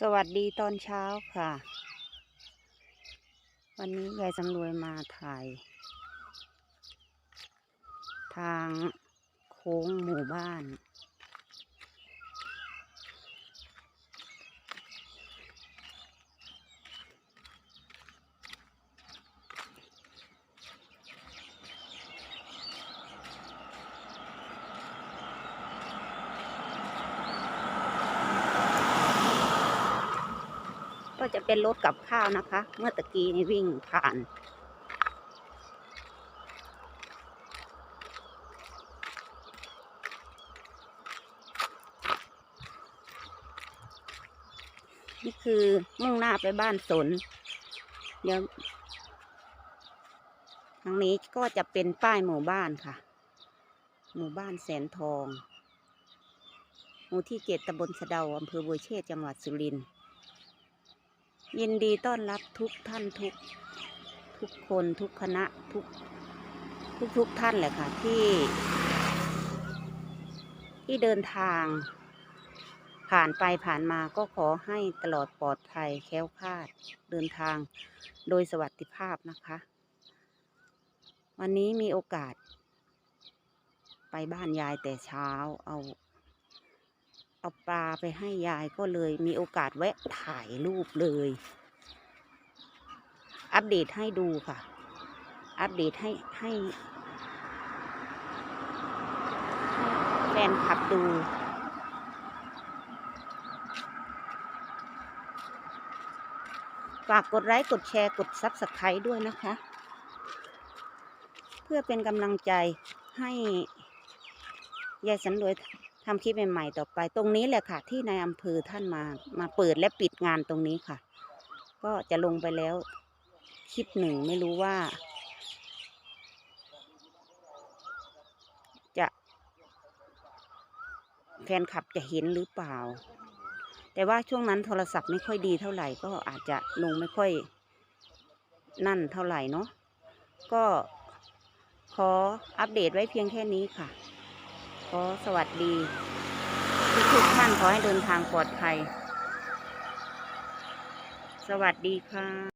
สวัสดีตอนเช้าค่ะ วันนี้ยายสำรวยมาถ่าย ทางโค้งหมู่บ้าน ก็จะเป็นรถกับข้าวนะคะ เมื่อตะกี้นี่วิ่งผ่าน นี่คือมุ่งหน้าไปบ้านสน เดี๋ยวทางนี้ก็จะเป็นป้ายหมู่บ้านค่ะ หมู่บ้านแสนทอง หมู่ที่เจ็ดตำบลสะเดาอำเภอบัวเชษจังหวัดสุรินทร์ ยินดีต้อนรับทุกท่านทุกทุกคนทุกคณะทุกทุกทุกท่านเลยค่ะที่ ที่เดินทาง ผ่านไปผ่านมาก็ขอให้ตลอดปลอดภัยแค้วคลาดเดินทางโดยสวัสดิภาพนะคะ วันนี้มีโอกาส ไปบ้านยายแต่เช้าเอา เอาปลาไปให้ยายก็เลยมีโอกาสแวะถ่ายรูปเลย อัปเดตให้ดูค่ะ อัปเดตให้ให้แฟนคลับดูฝากกดไลค์กดแชร์กดซับสไครต์ด้วยนะคะ เพื่อเป็นกำลังใจให้ยายสันรวย ทำคลิปใหม่ๆต่อไป ตรงนี้แหละค่ะ ที่นายอำเภอท่านมามาเปิดและปิดงานตรงนี้ค่ะ ก็จะลงไปแล้วคลิปหนึ่งไม่รู้ว่า จะแฟนคลับจะเห็นหรือเปล่า แต่ว่าช่วงนั้นโทรศัพท์ไม่ค่อยดีเท่าไหร่ก็อาจจะลงไม่ค่อยนั่นเท่าไหร่เนาะก็ขออัปเดตไว้เพียงแค่นี้ค่ะ อสวัสดี ทุกท่านขอให้เดินทางปลอดภัย สวัสดีค่ะ